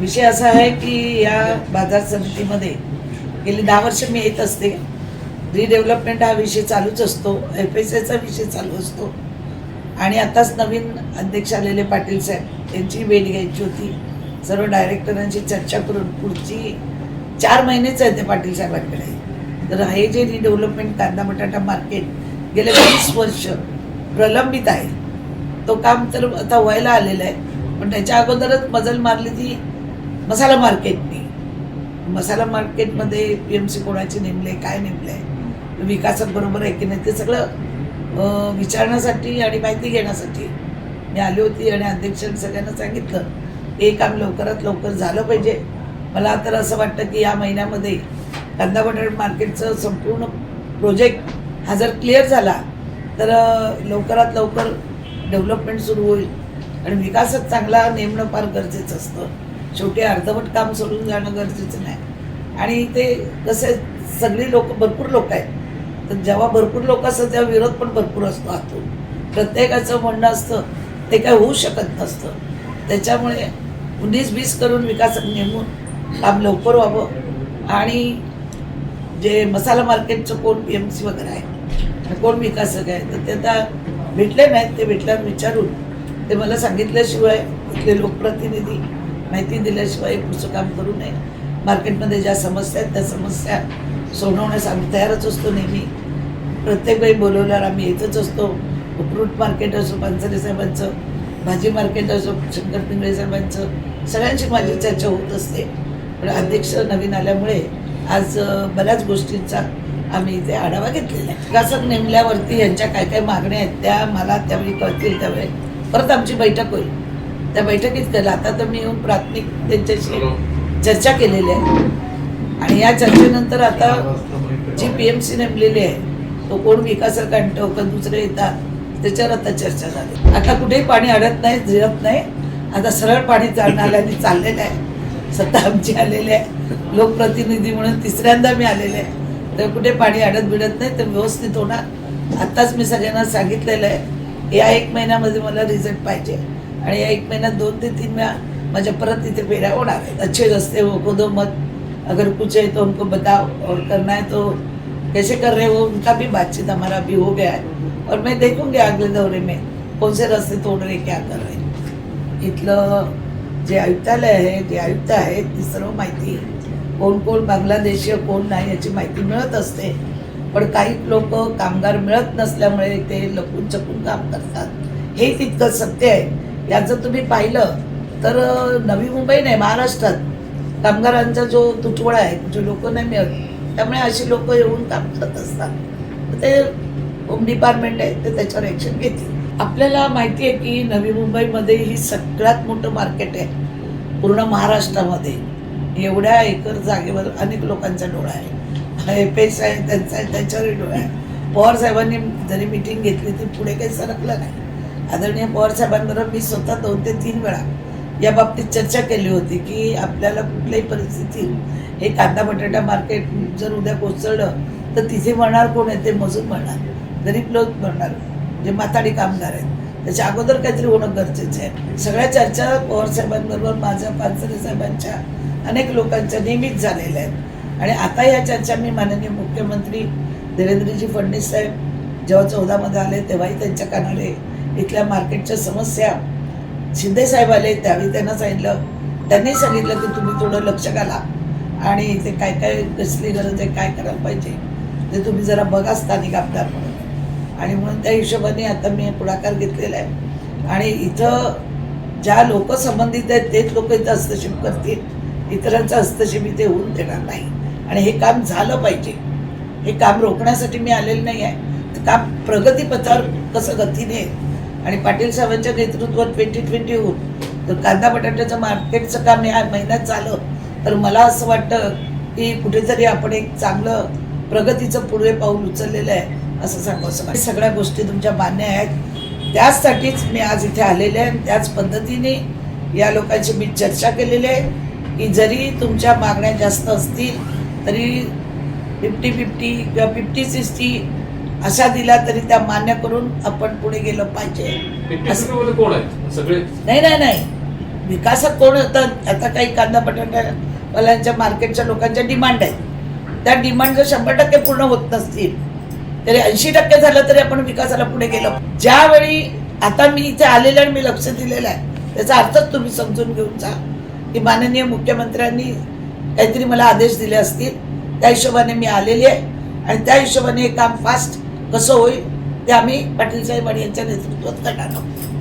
विषय असा आहे की या बाजार समितीमध्ये गेली दहा वर्ष मी येत असते. रिडेव्हलपमेंट हा विषय चालूच असतो. एफ एस एचा विषय चालू असतो. आणि आताच नवीन अध्यक्ष आलेले पाटील साहेब त्यांची भेट घ्यायची होती. सर्व डायरेक्टरांशी चर्चा करून पुढची चार महिनेच आहे ते पाटील साहेबांकडे. तर हे जे रिडेव्हलपमेंट कांदा बटाटा मार्केट गेले वीस वर्ष प्रलंबित आहे. तो काम तर आता व्हायला आलेलं आहे. पण त्याच्या अगोदरच मजल मारली ती मसाला मार्केटनी मसाला मार्केटमध्ये पी एम सी कोणाची नेमले काय नेमले? आहे विकासाबरोबर आहे की नाही? ते सगळं विचारण्यासाठी आणि माहिती घेण्यासाठी मी आली होती आणि अध्यक्षांनी सगळ्यांना सांगितलं हे काम लवकरात लवकर झालं पाहिजे. मला तर असं वाटतं की या महिन्यामध्ये कांदा बटाटा मार्केटचं संपूर्ण प्रोजेक्ट हा जर क्लिअर झाला तर लवकरात लवकर डेव्हलपमेंट सुरू होईल आणि विकासच चांगला नेमणं फार गरजेचं असतं. शेवटी अर्धवट काम सोडून जाणं गरजेचं नाही. आणि ते कसे सगळी लोक भरपूर लोक आहेत. तर जेव्हा भरपूर लोक असतात तेव्हा विरोध पण भरपूर असतो आतून प्रत्येकाचं म्हणणं असतं ते काय होऊ शकत नसतं. त्याच्यामुळे उन्नीस बीस करून विकासक नेमून काम लवकर व्हावं. आणि जे मसाला मार्केटचं कोण पी एम सी वगैरे आहे कोण विकासक आहे तर ते आता भेटले नाहीत. ते भेटल्यावर विचारून ते मला सांगितल्याशिवाय इथले लोकप्रतिनिधी माहिती दिल्याशिवाय पुढचं काम करू नये. मार्केटमध्ये ज्या समस्या आहेत त्या समस्या सोडवण्यास आम्ही तयारच असतो नेहमी. प्रत्येक वेळी बोलवल्यावर आम्ही येतच असतो. फ्रूट मार्केट असो पानसरे साहेबांचं भाजी मार्केट असो शंकर पिंगळे साहेबांचं सगळ्यांची माझी चर्चा होत असते. पण अध्यक्ष नवीन आल्यामुळे आज बऱ्याच गोष्टींचा आम्ही इथे आढावा घेतलेला आहे. विकासक नेमल्यावरती यांच्या काय काय मागण्या आहेत त्या मला त्यावेळी कळतील त्यावेळी. परत आमची बैठक होईल. त्या बैठकीत केलं. आता तर मी येऊन प्राथमिक त्यांच्याशी चर्चा केलेली आहे. आणि या चर्चेनंतर आता जी पी एम सी नेमलेली आहे तो कोण विकासक आणतो का दुसरे येतात त्याच्यावर आता चर्चा झाली. आता कुठेही पाणी अडत नाही झिरत नाही. आता सरळ पाणी चालण्याने चाललेलं आहे. सत्ता आमची आलेली आहे. लोकप्रतिनिधी म्हणून तिसऱ्यांदा मी आलेले आहे. तर कुठे पाणी अडत बिडत नाही तर व्यवस्थित होणार. आत्ताच मी सगळ्यांना सांगितलेलं आहे. या एक महिन्यामध्ये मला रिझल्ट पाहिजे. आणि या एक महिन्यात दोन ते तीन वेळा माझ्या परत इथे फेऱ्या होणार आहेत अच्छे रस्ते हो को दो मत. अगर कुछ है तो हमको बताओ और करना है तो कैसे कर रहे हो उनका भी बातचीत हमारा भी हो गया है। और मैं देखूंगी अगले दौरे में कौन से रस्ते तोड़ रहे क्या कर रहे इथलं जे आयुक्तालय आहे जे आयुक्त आहेत ती सर्व माहिती कोण कोण बांगलादेशीय कोण नाही याची माहिती मिळत असते. पण काही लोक कामगार मिळत नसल्यामुळे ते लपून चपून काम करतात. हे तितकं सत्य आहे. याचं तुम्ही पाहिलं तर नवी मुंबई नाही महाराष्ट्रात. कामगारांचा जो तुटवडा आहे जो लोक नाही मिळत त्यामुळे अशी लोक येऊन काम करत असतात. ते होम डिपार्टमेंट आहे ते त्याच्यावर ॲक्शन घेतील. आपल्याला माहिती आहे की नवी मुंबईमध्ये ही सगळ्यात मोठं मार्केट आहे पूर्ण महाराष्ट्रामध्ये. एवढ्या एकर जागेवर अनेक लोकांचा डोळा आहे. एफ एस आहे त्यांचा त्यांच्यावरही डोळा आहे. पवार साहेबांनी जरी मिटिंग घेतली ती पुढे काही सरकलं नाही. आदरणीय पवार साहेबांबरोबर मी स्वतः दोन ते तीन वेळा या बाबतीत चर्चा केली होती की आपल्याला कुठल्याही परिस्थितीत हे कांदा बटाटा मार्केट जर उद्या कोसळलं तर तिथे म्हणणार कोण आहे? ते मजूर म्हणणार गरीब लोक म्हणणार जे माथाडी कामगार आहेत. त्याच्या अगोदर काहीतरी होणं गरजेचं आहे. सगळ्या चर्चा पवार साहेबांबरोबर माझ्या पानसरे साहेबांच्या अनेक लोकांच्या नेहमीच झालेल्या आहेत. आणि आता या चर्चा मी माननीय मुख्यमंत्री देवेंद्रजी फडणवीस साहेब जेव्हा चौदामध्ये आले तेव्हाही त्यांच्या कानाले इथल्या मार्केटच्या समस्या शिंदे साहेब आले त्यावेळी त्यांना सांगितलं. त्यांनी सांगितलं की तुम्ही थोडं लक्ष घाला. आणि इथे काय काय कसली गरज आहे काय करायला पाहिजे ते तुम्ही जरा बघा स्थानिक आमदार म्हणून. आणि म्हणून त्या हिशोबाने आता मी पुढाकार घेतलेला आहे. आणि इथं ज्या लोक संबंधित आहेत तेच लोक इथं हस्तक्षेप करतील. इतरांचा हस्तक्षेप इथे होऊन देणार नाही. आणि हे काम झालं पाहिजे. हे काम रोखण्यासाठी मी आलेलं नाही आहे. काम प्रगतीपथावर कसं गतीने आणि पाटील साहेबांच्या नेतृत्वात ट्वेंटी ट्वेंटी होऊन तर कांदा बटाट्याचं मार्केटचं काम ह्या महिन्यात झालं. तर मला असं वाटतं की कुठेतरी आपण एक चांगलं प्रगतीचं पुढे पाऊल उचललेलं आहे असं सांगू असं वाटतं. सगळ्या गोष्टी तुमच्या मान्य आहेत. त्याचसाठीच मी आज इथे आलेले आहे. त्याच पद्धतीने या लोकांची मी चर्चा केलेली आहे की जरी तुमच्या मागण्या जास्त असतील तरी फिफ्टी फिफ्टी किंवा फिफ्टी सिक्स्टी अशा दिल्या तरी त्या मान्य करून आपण पुढे गेलं पाहिजे. पिंपरी चिंचवडमध्ये कोण आहेत? सगळे? नाही नाही नाही. विकासात कोण होतं आता काही कांदा बटाट्यावाल्यांच्या मार्केटच्या लोकांच्या डिमांड आहेत. त्या डिमांड जर शंभर टक्के पूर्ण होत नसतील तरी ऐंशी टक्के झालं तरी आपण विकासाला पुढे गेलो. ज्यावेळी आता मी इथे आलेलं आणि मी लक्ष दिलेलं आहे त्याचा अर्थच तुम्ही समजून घेऊन जा. की माननीय मुख्यमंत्र्यांनी काहीतरी मला आदेश दिले असतील. त्या हिशोबाने मी आलेली आहे. आणि त्या हिशोबाने हे काम फास्ट कसं होईल ते आम्ही पाटील साहेब आणि यांच्या नेतृत्वात करणार आहोत.